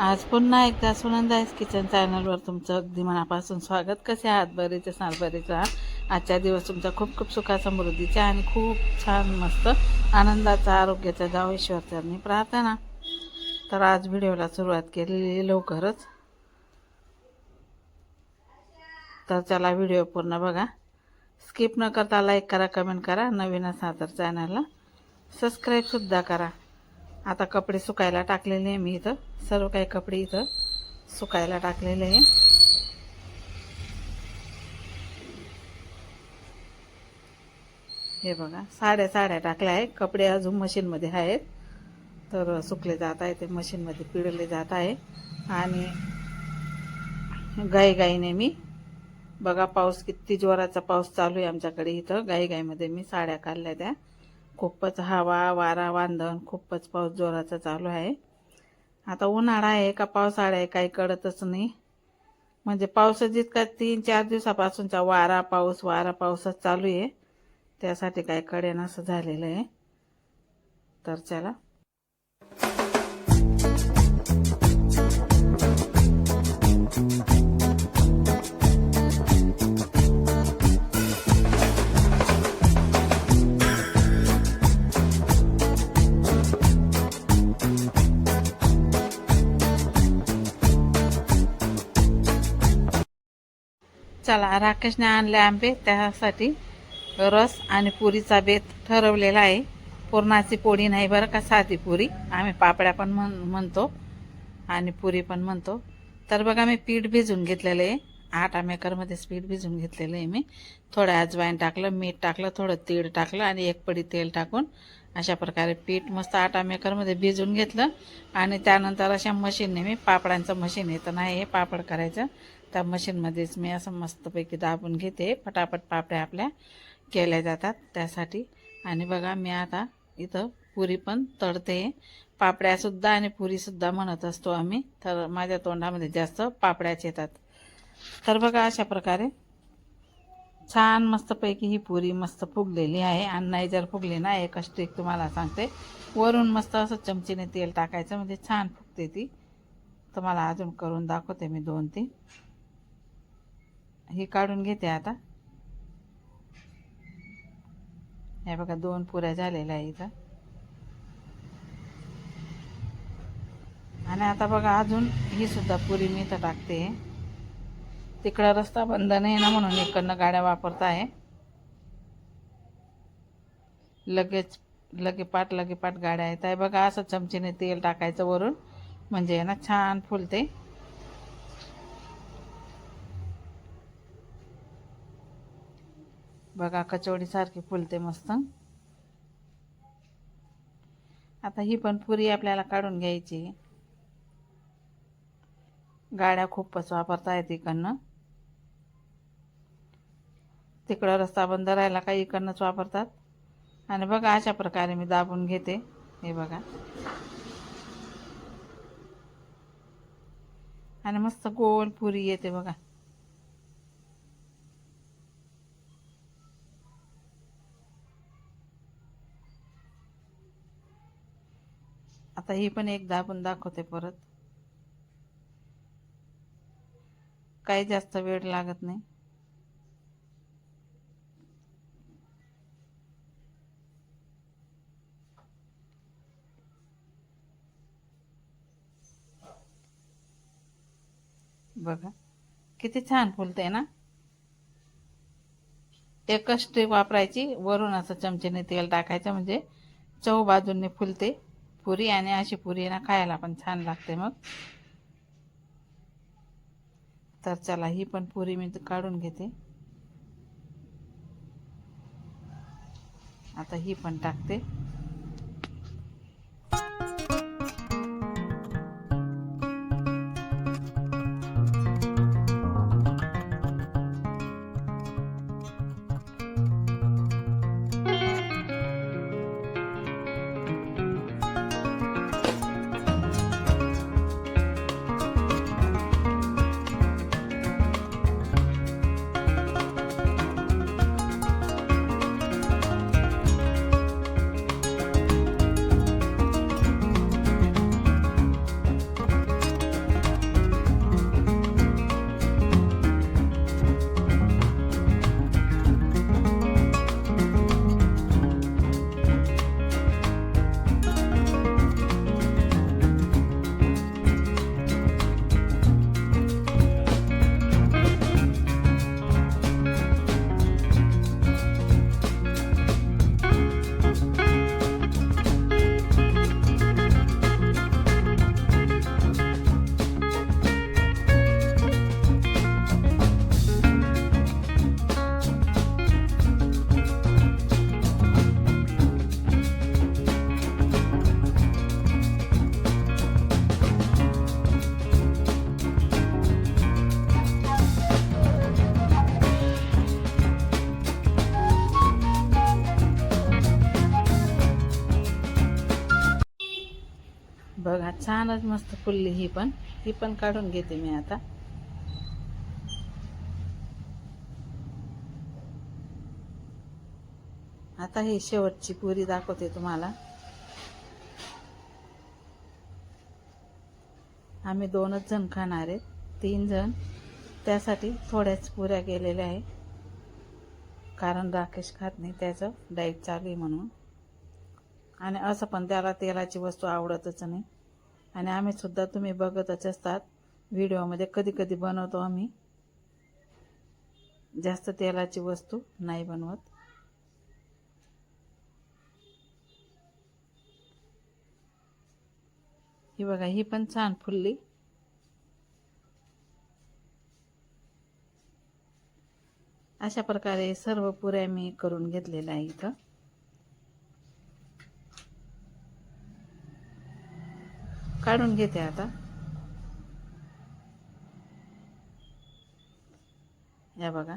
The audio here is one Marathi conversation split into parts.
आज पुन्हा एकदा सुनंदाईस किचन चॅनलवर तुमचं अगदी मनापासून स्वागत. कसे आहात? बरेच असाल बरेच आहात. आजच्या दिवस तुमचा खूप खूप सुखा समृद्धीचा आणि खूप छान मस्त आनंदाचा आरोग्याचा जावं ईश्वरचरणी प्रार्थना. तर आज व्हिडिओला सुरुवात केलेली लवकरच. तर चला व्हिडिओ पूर्ण बघा. स्किप न करता लाईक करा कमेंट करा. नवीन असा तर चॅनलला सबस्क्राईबसुद्धा करा. आता कपडे सुकायला टाकलेले आहे मी इथं. सर्व काही कपडे इथं सुकायला टाकलेले आहे. हे बघा साड्या साड्या टाकल्या आहे कपडे अजून मशीनमध्ये आहेत. तर सुकले जात आहे ते मशीनमध्ये पिळले जात आहे. आणि गाईगाईने मी बघा पाऊस किती जोराचा पाऊस चालू आहे आमच्याकडे इथं. गाईगाईमध्ये मी साड्या काढल्या त्या. खूपच हवा वारा वांधण खूपच पाऊस जोराचा चालू आहे. आता उन्हाळा आहे का पावसाळा आहे काही कळतच नाही. म्हणजे पाऊस जितका तीन चार दिवसापासूनचा वारा पाऊस वारा पाऊसच चालू आहे. त्यासाठी काय कळेन असं झालेलं आहे. तर चला. चला राकेशने आणले आंबे त्यासाठी रस आणि पुरीचा बेत ठरवलेला आहे. पुरणाची पोळी नाही बरं का साधी पुरी. आम्ही पापड्या पण म्हण म्हणतो आणि पुरी पण म्हणतो. तर बघा मी पीठ भिजून घेतलेलं आहे. आटा मेकरमध्येच पीठ भिजून घेतलेलं आहे मी. थोडं अजवाईन टाकलं मीठ टाकलं थोडं तीळ टाकलं आणि एक पडी तेल टाकून अशा प्रकारे पीठ मस्त आटा मेकरमध्ये भिजून घेतलं. आणि त्यानंतर अशा मशीनने मी पापडांचं मशीन येतं नाही हे पापड करायचं. त्या मशीनमध्येच मी असं मस्तपैकी दाबून घेते. पटापट पापड्या आपल्या केल्या जातात त्यासाठी. आणि बघा मी आता इथं पुरी पण तळते. पापड्यासुद्धा आणि पुरीसुद्धा म्हणत असतो आम्ही. तर माझ्या तोंडामध्ये जास्त पापड्याच येतात. तर बघा अशा प्रकारे छान मस्तपैकी ही पुरी मस्त फुगलेली आहे. आणि नाही जर फुगली ना एक स्टिक तुम्हाला सांगते. वरून मस्त असं चमचीने तेल टाकायचं म्हणजे छान फुगते ती. तुम्हाला अजून करून दाखवते मी दोन तीन ही काढून घेते आता. हे बघा दोन पुऱ्या झालेल्या आहे इथं. आणि आता बघा अजून ही सुद्धा पुरी मी इथं टाकते. तिकडं रस्ता बंद नाही ना म्हणून इकडनं गाड्या वापरत आहे. लगेच लगे पाट लगे पाट गाड्या आहेत आहे. बघा असं चमचीने तेल टाकायचं वरून. म्हणजे ना छान फुलते. बघा कचोडीसारखी फुलते मस्त. आता ही पण पुरी आपल्याला काढून घ्यायची. गाड्या खूपच वापरता येत इकडनं. तिकडं रस्ता बंद राहायला का इकडनंच वापरतात. आणि बघा अशा प्रकारे मी दाबून घेते. हे बघा. आणि मस्त गोल पुरी येते बघा. आता ही पण एक दाबून दाखवते परत. काही जास्त वेळ लागत नाही. बघा किती छान फुलते ना? एकच स्ट्रीप वापरायची वरून असं चमचेने तेल टाकायचं म्हणजे चव बाजूंनी फुलते. पुरी आणि अशी पुरी ना खायला पण छान लागते मग. तर चला ही पण पुरी मी काढून घेते. आता ही पण टाकते. छानच मस्त फुलली ही पण. ही पण काढून घेते मी आता. आता ही शेवटची पुरी दाखवते तुम्हाला. आम्ही दोनच जण खाणार आहेत. तीन जण. त्यासाठी थोड्याच पुऱ्या केलेल्या आहे कारण राकेश खात नाही त्याचं डाईट चालू आहे म्हणून. आणि असं पण त्याला तेलाची वस्तू आवडतच नाही. आणि आम्हीसुद्धा तुम्ही बघतच असतात. व्हिडिओमध्ये कधी कधी बनवतो आम्ही. जास्त तेलाची वस्तू नाही बनवत. ही बघा ही पण छान फुलली. अशा प्रकारे सर्व पुऱ्या मी करून घेतलेल्या आहे इथं काढून घेते आता. या बघा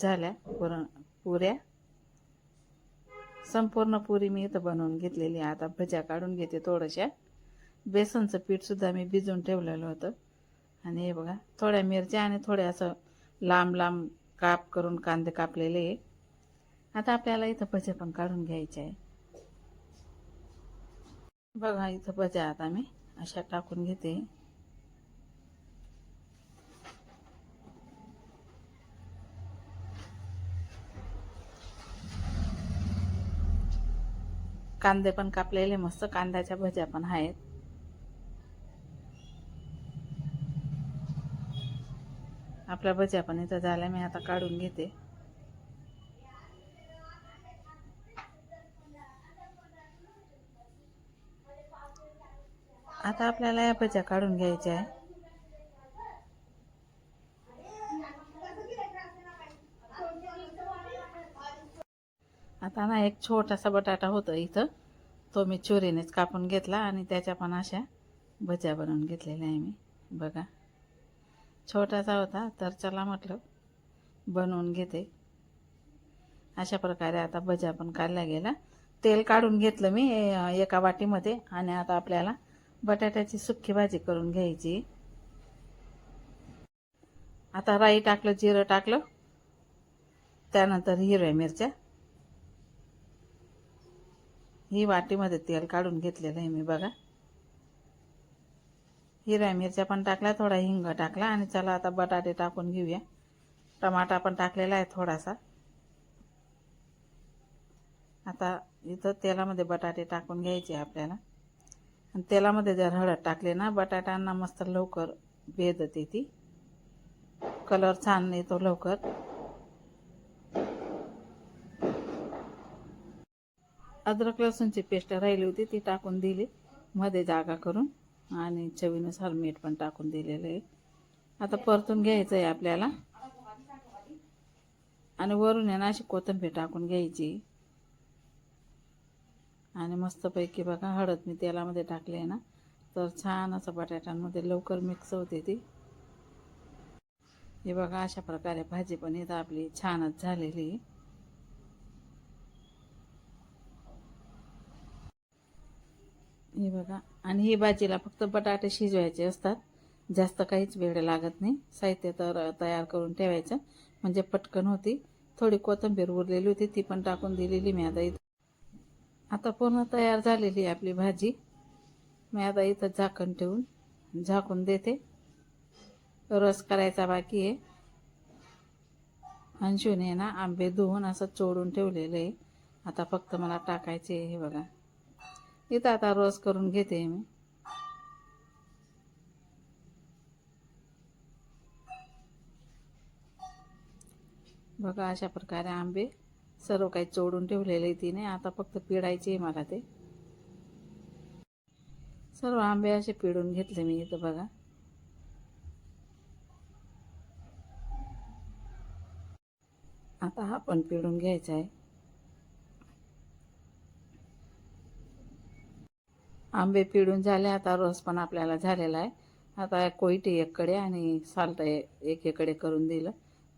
झाल्या पुरण पुऱ्या. संपूर्ण पुरी मी इथं बनवून घेतलेली आहे. आता भज्या काढून घेते थोड्याशा. बेसनचं पीठसुद्धा मी भिजवून ठेवलेलं होतं. आणि हे बघा थोड्या मिरच्या आणि थोड्या असं लांब लांब काप करून कांदे कापलेले आहे. आता आपल्याला इथं भज्या पण काढून घ्यायचे आहे. बघा इथं भज्या आता मी अशा टाकून घेते. कांदे पण कापलेले मस्त कांद्याच्या भज्या पण आहेत. आपल्या भज्या पण इथं झाल्या मी आता काढून घेते. आता आपल्याला या भज्या काढून घ्यायच्या आहे. आता ना एक छोटासा बटाटा होतं इथं. तो मी चुरीनेच कापून घेतला आणि त्याच्या पण अशा भज्या बनवून घेतलेल्या आहे मी. बघा. छोटासा होता तर चला म्हटलं बनवून घेते. अशा प्रकारे आता भज्या पण काढल्या गेला तेल काढून घेतलं मी एका वाटीमध्ये आणि आता आपल्याला बटाट्याची सुक्की भाजी करून घ्यायची. आता राई टाकलं जिरं टाकलं. त्यानंतर हिरव्या मिरच्या. ही वाटीमध्ये तेल काढून घेतलेलं आहे मी बघा. हिरव्या मिरच्या पण टाकल्या थोडा हिंग टाकला आणि चला आता बटाटे टाकून घेऊया. टमाटा पण टाकलेला आहे थोडासा. आता इथं तेलामध्ये बटाटे टाकून घ्यायचे आपल्याला. आणि तेलामध्ये जर हळद टाकले ना बटाट्यांना मस्त लवकर भेदते ती. कलर छान येतो लवकर. अद्रक लसूणची पेस्ट राहिली होती ती टाकून दिली. मध्ये जागा करून आणि चवीनुसार मीठ पण टाकून दिलेलं आहे. आता परतून घ्यायचं आहे आपल्याला. आणि वरून आहे ना अशी कोथिंबीर टाकून घ्यायची. आणि मस्तपैकी बघा हळद मी तेलामध्ये टाकले आहे ना. तर छान असं बटाट्यांमध्ये लवकर मिक्स होते ती. हे बघा अशा प्रकारे भाजी पण इथं आपली छानच झालेली. हे बघा आणि ही भाजीला फक्त बटाटे शिजवायचे असतात. जास्त काहीच वेळ लागत नाही. साहित्य तर तयार करून ठेवायचं. म्हणजे पटकन होती. थोडी कोथिंबीर उरलेली होती ती पण टाकून दिलेली मी आता इथं. आता पूर्ण तयार झालेली आहे आपली भाजी. मी आता इथं झाकण ठेवून झाकून देते. रस करायचा बाकी आहे. अंशून आहे ना आंबे धुवून असं चोडून ठेवलेलं आहे. आता फक्त मला टाकायचे आहे हे बघा. इथं आता रस करून घेते मी. बघा अशा प्रकारे आंबे सर्व काही चोडून ठेवलेले तिने. आता फक्त पिळायचे आहे मला ते. सर्व आंबे असे पिळून घेतले मी इथं बघा. आता हा पण पिळून घ्यायचा आहे. आंबे पिळून झाले आता रस पण आपल्याला झालेला आहे. आता कोयटी एककडे आणि साल्ट एकीकडे करून दिलं.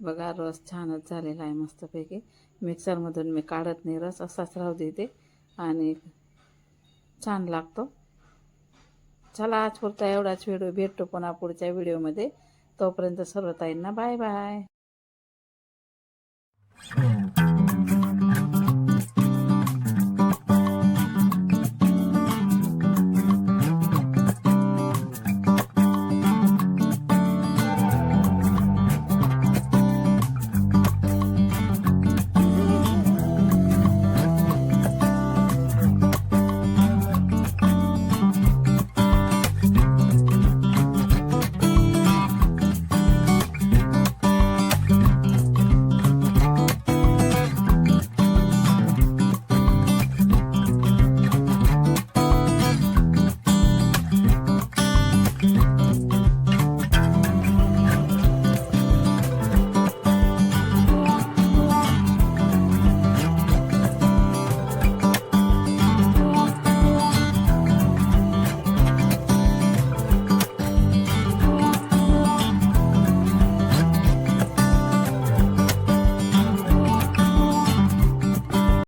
बघा रस छानच झालेला आहे मस्तपैकी. मिक्सरमधून मी काढत नाही. रस असाच राहू देते आणि छान लागतो. चला आज पुरता एवढाच व्हिडिओ भेटतो पुन्हा पुढच्या व्हिडिओमध्ये. तोपर्यंत सर्व ताईंना बाय बाय.